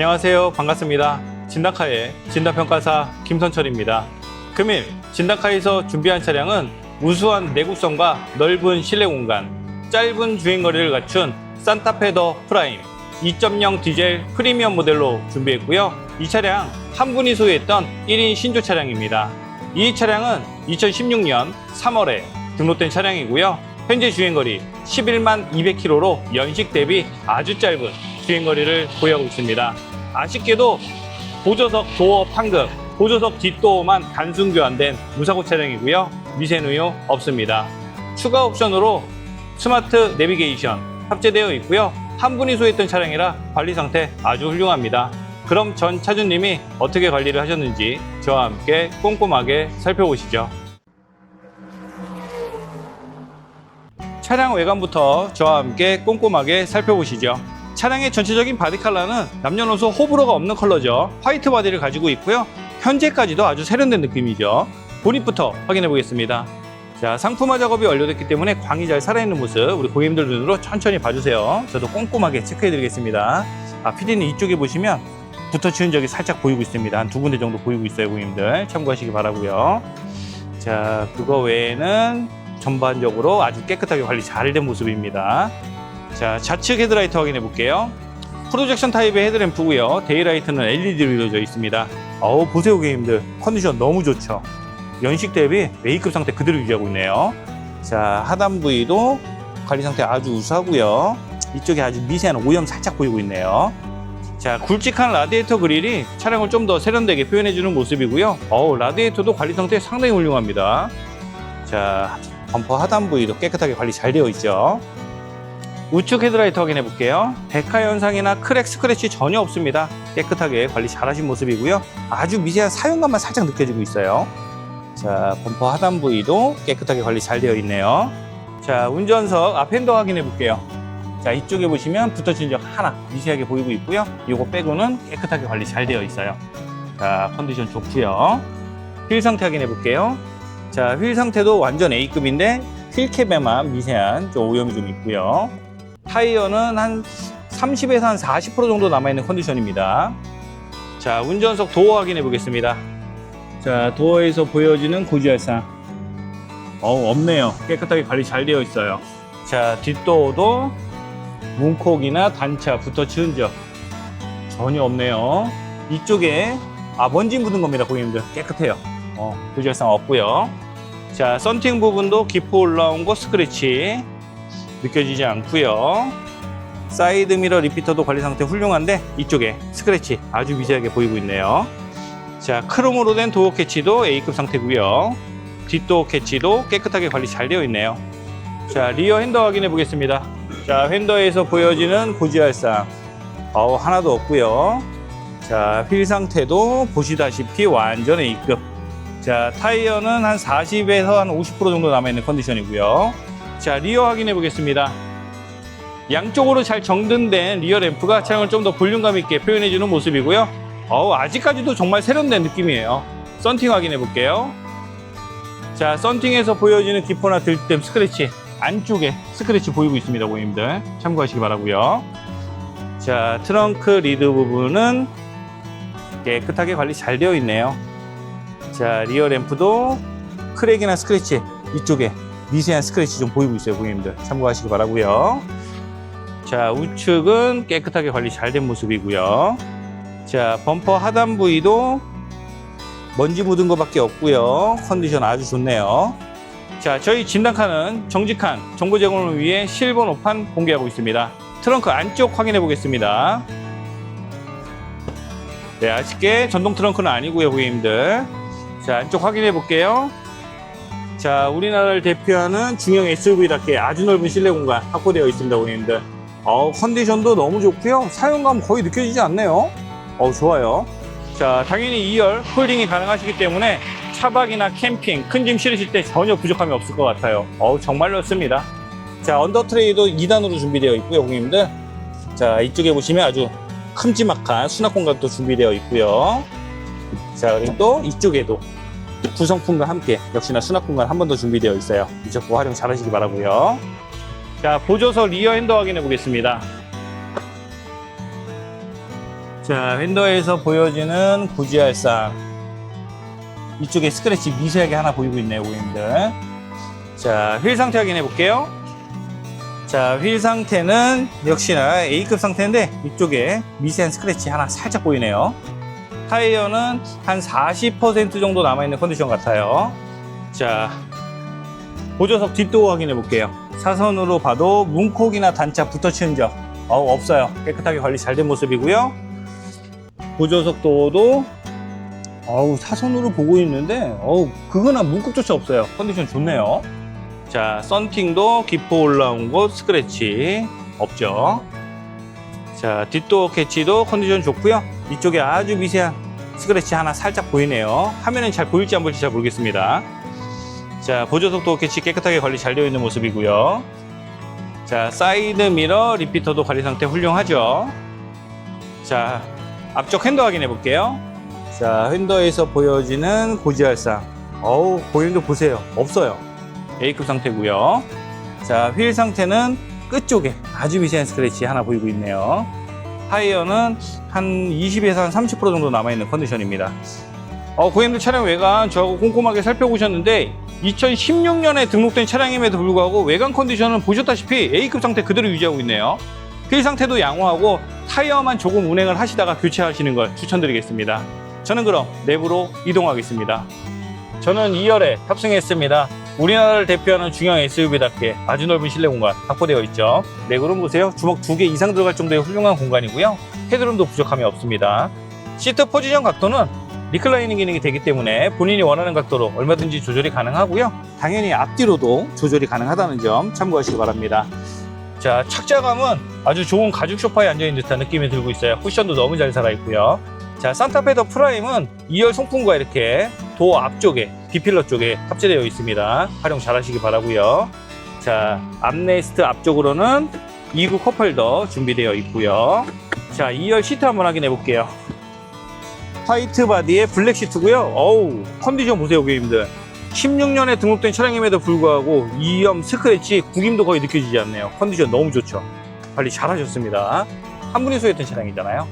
안녕하세요. 반갑습니다. 진다카의 진다평가사 김선철입니다. 금일 진다카에서 준비한 차량은 우수한 내구성과 넓은 실내 공간, 짧은 주행거리를 갖춘 산타페 더 프라임 2.0 디젤 프리미엄 모델로 준비했고요. 이 차량 한 분이 소유했던 1인 신조 차량입니다. 이 차량은 2016년 3월에 등록된 차량이고요. 현재 주행거리 11만 200km로 연식 대비 아주 짧은 주행거리를 보유하고 있습니다. 아쉽게도 보조석 도어 판금, 보조석 뒷도어만 단순 교환된 무사고 차량이고요. 미세누유 없습니다. 추가 옵션으로 스마트 내비게이션 탑재되어 있고요. 한 분이 소유했던 차량이라 관리 상태 아주 훌륭합니다. 그럼 전 차주님이 어떻게 관리를 하셨는지 저와 함께 꼼꼼하게 살펴보시죠. 차량 외관부터 저와 함께 꼼꼼하게 살펴보시죠. 차량의 전체적인 바디 컬러는 남녀노소 호불호가 없는 컬러죠. 화이트 바디를 가지고 있고요. 현재까지도 아주 세련된 느낌이죠. 본닛부터 확인해 보겠습니다. 자, 상품화 작업이 완료됐기 때문에 광이 잘 살아있는 모습 우리 고객님들 눈으로 천천히 봐주세요. 저도 꼼꼼하게 체크해 드리겠습니다. 아, PD는 이쪽에 보시면 붙어 치운 적이 살짝 보이고 있습니다. 한 두 군데 정도 보이고 있어요, 고객님들. 참고하시기 바라고요. 자, 그거 외에는 전반적으로 아주 깨끗하게 관리 잘 된 모습입니다. 자, 좌측 헤드라이트 확인해 볼게요. 프로젝션 타입의 헤드램프고요. 데이라이트는 LED로 이루어져 있습니다. 어우, 보세요, 고객님들. 컨디션 너무 좋죠. 연식 대비 A급 상태 그대로 유지하고 있네요. 자, 하단 부위도 관리 상태 아주 우수하고요. 이쪽에 아주 미세한 오염 살짝 보이고 있네요. 자, 굵직한 라디에이터 그릴이 차량을 좀 더 세련되게 표현해주는 모습이고요. 어우, 라디에이터도 관리 상태 상당히 훌륭합니다. 자, 범퍼 하단 부위도 깨끗하게 관리 잘 되어 있죠. 우측 헤드라이트 확인해 볼게요. 데카 현상이나 크랙 스크래치 전혀 없습니다. 깨끗하게 관리 잘 하신 모습이고요. 아주 미세한 사용감만 살짝 느껴지고 있어요. 자, 범퍼 하단 부위도 깨끗하게 관리 잘 되어 있네요. 자, 운전석 앞 핸더 확인해 볼게요. 자, 이쪽에 보시면 붙어진 적 하나 미세하게 보이고 있고요. 이거 빼고는 깨끗하게 관리 잘 되어 있어요. 자, 컨디션 좋고요. 휠 상태 확인해 볼게요. 자, 휠 상태도 완전 A급인데 휠캡에만 미세한 좀 오염이 좀 있고요. 타이어는 한 30에서 한 40% 정도 남아있는 컨디션입니다. 자, 운전석 도어 확인해 보겠습니다. 자, 도어에서 보여지는 고지혈상. 어우, 없네요. 깨끗하게 관리 잘 되어 있어요. 자, 뒷도어도 문콕이나 단차, 붙어 치운 적 전혀 없네요. 이쪽에 아, 먼지 묻은 겁니다, 고객님들. 깨끗해요. 어, 고지혈상 없고요. 자, 썬팅 부분도 기포 올라온 거 스크래치 느껴지지 않고요. 사이드 미러 리피터도 관리 상태 훌륭한데 이쪽에 스크래치 아주 미세하게 보이고 있네요. 자, 크롬으로 된 도어 캐치도 A급 상태고요. 뒷도어 캐치도 깨끗하게 관리 잘 되어 있네요. 자, 리어 핸더 확인해 보겠습니다. 자, 핸더에서 보여지는 고지혈상 어우, 하나도 없고요. 자, 휠 상태도 보시다시피 완전 A급. 자, 타이어는 한 40에서 한 50% 정도 남아있는 컨디션이고요. 자, 리어 확인해 보겠습니다. 양쪽으로 잘 정돈된 리어 램프가 차량을 좀 더 볼륨감 있게 표현해주는 모습이고요. 어우, 아직까지도 정말 세련된 느낌이에요. 썬팅 확인해 볼게요. 자, 썬팅에서 보여지는 기포나 들뜸, 스크래치 안쪽에 스크래치 보이고 있습니다, 고객님들. 참고하시기 바라고요. 자, 트렁크 리드 부분은 깨끗하게 관리 잘 되어 있네요. 자, 리어 램프도 크랙이나 스크래치 이쪽에 미세한 스크래치 좀 보이고 있어요, 고객님들. 참고하시기 바라고요. 자, 우측은 깨끗하게 관리 잘 된 모습이고요. 자, 범퍼 하단 부위도 먼지 묻은 것밖에 없고요. 컨디션 아주 좋네요. 자, 저희 진단카는 정직한 정보 제공을 위해 실버 오판 공개하고 있습니다. 트렁크 안쪽 확인해 보겠습니다. 네, 아쉽게 전동 트렁크는 아니고요, 고객님들. 자, 안쪽 확인해 볼게요. 자, 우리나라를 대표하는 중형 SUV답게 아주 넓은 실내 공간 확보되어 있습니다, 고객님들. 어, 컨디션도 너무 좋고요. 사용감 거의 느껴지지 않네요. 어, 좋아요. 자, 당연히 2열 홀딩이 가능하시기 때문에 차박이나 캠핑, 큰 짐 실으실 때 전혀 부족함이 없을 것 같아요. 어우, 정말 넓습니다. 자, 언더 트레이도 2단으로 준비되어 있고요, 고객님들. 자, 이쪽에 보시면 아주 큼지막한 수납 공간도 준비되어 있고요. 자, 그리고 또 이쪽에도 구성품과 함께 역시나 수납 공간 한 번 더 준비되어 있어요. 이쪽도 활용 잘 하시기 바라고요. 자, 보조석 리어 핸더 확인해 보겠습니다. 자, 휀더에서 보여지는 구지알상. 이쪽에 스크래치 미세하게 하나 보이고 있네요, 고객님들. 자, 휠 상태 확인해 볼게요. 자, 휠 상태는 역시나 A급 상태인데 이쪽에 미세한 스크래치 하나 살짝 보이네요. 타이어는 한 40% 정도 남아있는 컨디션 같아요. 자, 보조석 뒷도 확인해 볼게요. 사선으로 봐도 문콕이나 단차 붙어치는 점 어, 없어요. 깨끗하게 관리 잘 된 모습이고요. 보조석 도어도 어우, 사선으로 보고 있는데 어우, 그거나 문콕조차 없어요. 컨디션 좋네요. 자, 썬팅도 기포 올라온 곳 스크래치 없죠. 자, 뒷도어 캐치도 컨디션 좋고요. 이쪽에 아주 미세한 스크래치 하나 살짝 보이네요. 화면은 잘 보일지 안 보일지 잘 모르겠습니다. 자, 보조석 도어 캐치 깨끗하게 관리 잘 되어 있는 모습이고요. 자, 사이드 미러 리피터도 관리 상태 훌륭하죠. 자, 앞쪽 핸더 확인해 볼게요. 자, 핸더에서 보여지는 고지알상. 어우, 고객님도 보세요. 없어요. A급 상태고요. 자, 휠 상태는 끝쪽에 아주 미세한 스크래치 하나 보이고 있네요. 타이어는 한 20에서 한 30% 정도 남아있는 컨디션입니다. 어, 고객님들 차량 외관 저하고 꼼꼼하게 살펴보셨는데 2016년에 등록된 차량임에도 불구하고 외관 컨디션은 보셨다시피 A급 상태 그대로 유지하고 있네요. 휠 상태도 양호하고 타이어만 조금 운행을 하시다가 교체하시는 걸 추천드리겠습니다. 저는 그럼 내부로 이동하겠습니다. 저는 2열에 탑승했습니다. 우리나라를 대표하는 중형 SUV답게 아주 넓은 실내 공간 확보되어 있죠. 내구름 보세요. 주먹 두 개 이상 들어갈 정도의 훌륭한 공간이고요. 헤드룸도 부족함이 없습니다. 시트 포지션 각도는 리클라이닝 기능이 되기 때문에 본인이 원하는 각도로 얼마든지 조절이 가능하고요. 당연히 앞뒤로도 조절이 가능하다는 점 참고하시기 바랍니다. 자, 착자감은 아주 좋은 가죽 소파에 앉아있는 듯한 느낌이 들고 있어요. 쿠션도 너무 잘 살아있고요. 자, 산타페 더 프라임은 2열 송풍과 이렇게 도어 앞쪽에, B필러 쪽에 탑재되어 있습니다. 활용 잘 하시기 바라고요 자, 암레스트 앞쪽으로는 2구 컵홀더 준비되어 있고요. 자, 2열 시트 한번 확인해 볼게요. 화이트 바디의 블랙 시트고요. 어우, 컨디션 보세요, 고객님들. 16년에 등록된 차량임에도 불구하고 2염 스크래치 구김도 거의 느껴지지 않네요. 컨디션 너무 좋죠. 관리 잘 하셨습니다. 한 분이 소유했던 차량이잖아요.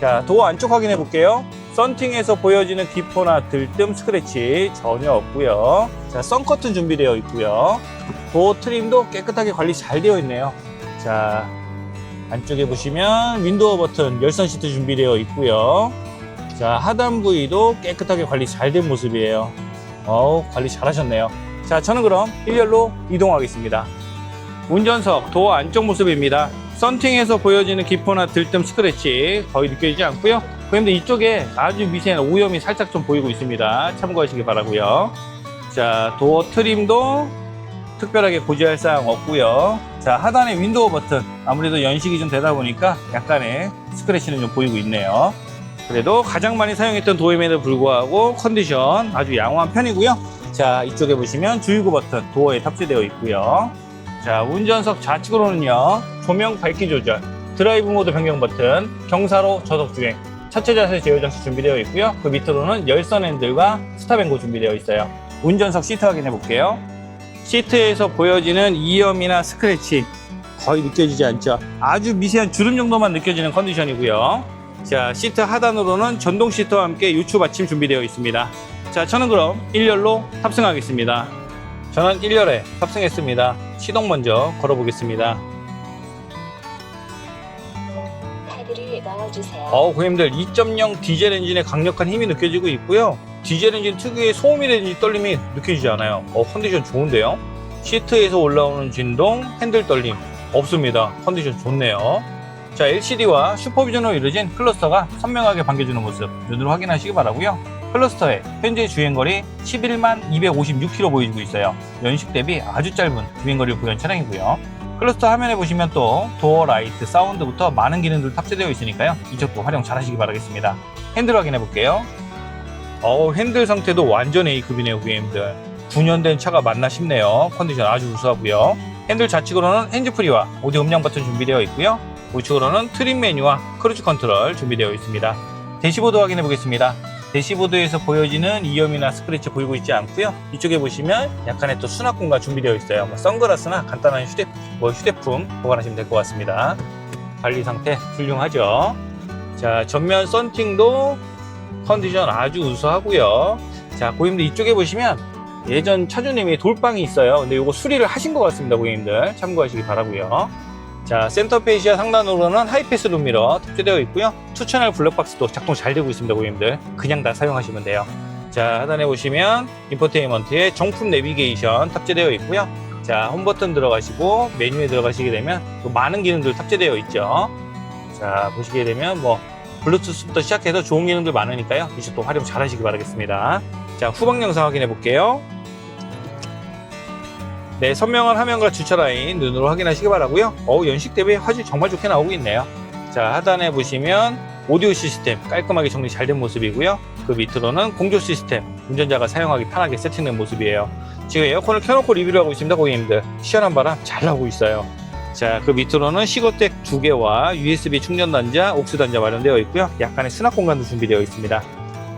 자, 도어 안쪽 확인해 볼게요. 썬팅에서 보여지는 기포나 들뜸 스크래치 전혀 없고요. 자, 썬커튼 준비되어 있고요. 도어 트림도 깨끗하게 관리 잘 되어 있네요. 자, 안쪽에 보시면 윈도우 버튼 열선 시트 준비되어 있고요. 자, 하단 부위도 깨끗하게 관리 잘 된 모습이에요. 어우, 관리 잘 하셨네요. 자, 저는 그럼 1열로 이동하겠습니다. 운전석 도어 안쪽 모습입니다. 썬팅에서 보여지는 기포나 들뜸 스크래치 거의 느껴지지 않고요. 그런데 이쪽에 아주 미세한 오염이 살짝 좀 보이고 있습니다. 참고하시기 바라고요. 자, 도어 트림도 특별하게 고지할 사항 없고요. 자, 하단에 윈도우 버튼 아무래도 연식이 좀 되다 보니까 약간의 스크래치는 좀 보이고 있네요. 그래도 가장 많이 사용했던 도어임에도 불구하고 컨디션 아주 양호한 편이고요. 자, 이쪽에 보시면 주유구 버튼 도어에 탑재되어 있고요. 자, 운전석 좌측으로는요. 조명 밝기 조절, 드라이브 모드 변경 버튼, 경사로 저속 주행, 차체 자세 제어 장치 준비되어 있고요. 그 밑으로는 열선 핸들과 스탑앤고 준비되어 있어요. 운전석 시트 확인해 볼게요. 시트에서 보여지는 이염이나 스크래치 거의 느껴지지 않죠. 아주 미세한 주름 정도만 느껴지는 컨디션이고요. 자, 시트 하단으로는 전동 시트와 함께 유추 받침 준비되어 있습니다. 자, 저는 그럼 1열로 탑승하겠습니다. 저는 1열에 탑승했습니다. 시동 먼저 걸어보겠습니다. 주세요. 어우, 고객님들 2.0 디젤 엔진의 강력한 힘이 느껴지고 있고요. 디젤 엔진 특유의 소음이라든지 떨림이 느껴지지 않아요. 어, 컨디션 좋은데요. 시트에서 올라오는 진동, 핸들 떨림 없습니다. 컨디션 좋네요. 자, LCD와 슈퍼비전으로 이루어진 클러스터가 선명하게 반겨주는 모습 눈으로 확인하시기 바라고요. 클러스터의 현재 주행거리 11만 256km 보여주고 있어요. 연식 대비 아주 짧은 주행거리를 보유한 차량이고요. 클러스터 화면에 보시면 또 도어 라이트, 사운드부터 많은 기능들 탑재되어 있으니까요. 이쪽도 활용 잘 하시기 바라겠습니다. 핸들 확인해 볼게요. 어우, 핸들 상태도 완전 A급이네요, 고객님들. 9년 된 차가 맞나 싶네요. 컨디션 아주 우수하고요. 핸들 좌측으로는 핸즈프리와 오디오 음량 버튼 준비되어 있고요. 우측으로는 트림 메뉴와 크루즈 컨트롤 준비되어 있습니다. 대시보드 확인해 보겠습니다. 대시보드에서 보여지는 이염이나 스크래치 보이고 있지 않고요. 이쪽에 보시면 약간의 또 수납 공간 준비되어 있어요. 뭐 선글라스나 간단한 휴대, 뭐 휴대품 보관하시면 될 것 같습니다. 관리 상태 훌륭하죠. 자, 전면 썬팅도 컨디션 아주 우수하고요. 자, 고객님들 이쪽에 보시면 예전 차주님이 돌방이 있어요. 근데 이거 수리를 하신 것 같습니다, 고객님들. 참고하시기 바라고요. 자, 센터 페이시아 상단으로는 하이패스 룸미러 탑재되어 있고요. 투채널 블랙박스도 작동 잘 되고 있습니다, 고객님들. 그냥 다 사용하시면 돼요. 자, 하단에 보시면 인포테인먼트에 정품 내비게이션 탑재되어 있고요. 자, 홈 버튼 들어가시고 메뉴에 들어가시게 되면 또 많은 기능들 탑재되어 있죠. 자, 보시게 되면 뭐 블루투스부터 시작해서 좋은 기능들 많으니까요. 이쪽 또 활용 잘 하시기 바라겠습니다. 자, 후방 영상 확인해 볼게요. 네, 선명한 화면과 주차 라인 눈으로 확인하시기 바라고요. 어우, 연식 대비 화질 정말 좋게 나오고 있네요. 자, 하단에 보시면 오디오 시스템 깔끔하게 정리 잘 된 모습이고요. 그 밑으로는 공조 시스템 운전자가 사용하기 편하게 세팅된 모습이에요. 지금 에어컨을 켜놓고 리뷰를 하고 있습니다, 고객님들. 시원한 바람 잘 나오고 있어요. 자, 그 밑으로는 시거텍 두 개와 USB 충전 단자, 옥스 단자 마련되어 있고요. 약간의 수납 공간도 준비되어 있습니다.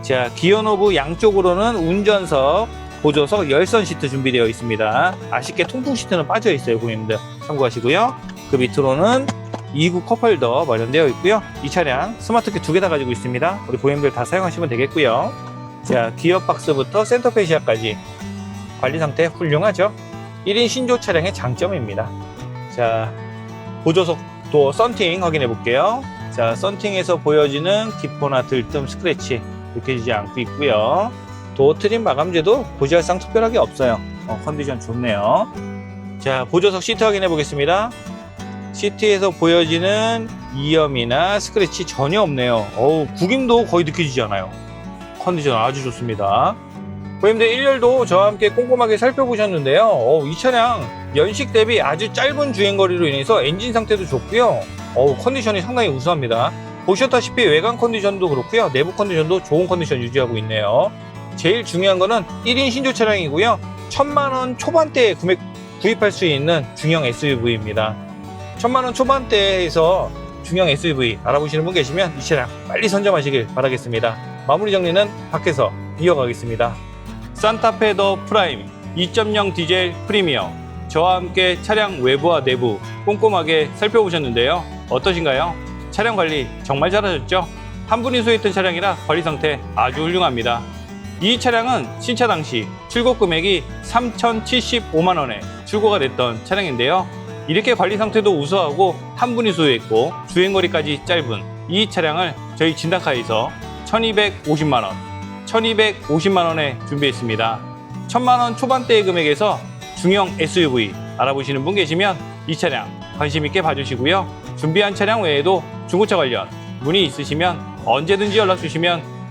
자, 기어 노브 양쪽으로는 운전석, 보조석, 열선 시트 준비되어 있습니다. 아쉽게 통풍 시트는 빠져 있어요, 고객님들. 참고하시고요. 그 밑으로는 2구 컵홀더 마련되어 있고요. 이 차량 스마트키 두 개 다 가지고 있습니다. 우리 고객님들 다 사용하시면 되겠고요. 자, 기어박스부터 센터페시아까지 관리 상태 훌륭하죠? 1인 신조 차량의 장점입니다. 자, 보조석도 썬팅 확인해 볼게요. 자, 썬팅에서 보여지는 기포나 들뜸 스크래치 느껴지지 않고 있고요. 도어 트림 마감재도 보시할상 특별하게 없어요. 어, 컨디션 좋네요. 자, 보조석 시트 확인해 보겠습니다. 시트에서 보여지는 이염이나 스크래치 전혀 없네요. 어우, 구김도 거의 느껴지지 않아요. 컨디션 아주 좋습니다. 고객님들 1열도 저와 함께 꼼꼼하게 살펴보셨는데요. 어우, 이 차량 연식 대비 아주 짧은 주행거리로 인해서 엔진 상태도 좋고요. 어우, 컨디션이 상당히 우수합니다. 보셨다시피 외관 컨디션도 그렇고요. 내부 컨디션도 좋은 컨디션 유지하고 있네요. 제일 중요한 거는 1인 신조 차량이고요. 천만 원 초반대에 구매, 구입할 수 있는 중형 SUV입니다. 천만 원 초반대에서 중형 SUV 알아보시는 분 계시면 이 차량 빨리 선점하시길 바라겠습니다. 마무리 정리는 밖에서 이어가겠습니다. 산타페 더 프라임 2.0 디젤 프리미엄 저와 함께 차량 외부와 내부 꼼꼼하게 살펴보셨는데요. 어떠신가요? 차량 관리 정말 잘하셨죠? 한 분이 소유했던 차량이라 관리 상태 아주 훌륭합니다. 이 차량은 신차 당시 출고 금액이 3,075만 원에 출고가 됐던 차량인데요. 이렇게 관리 상태도 우수하고 한 분이 소유했고 주행거리까지 짧은 이 차량을 저희 진단카에서 1,250만 원, 1,250만 원에 준비했습니다. 1,000만 원 초반대의 금액에서 중형 SUV 알아보시는 분 계시면 이 차량 관심 있게 봐주시고요. 준비한 차량 외에도 중고차 관련 문의 있으시면 언제든지 연락 주시면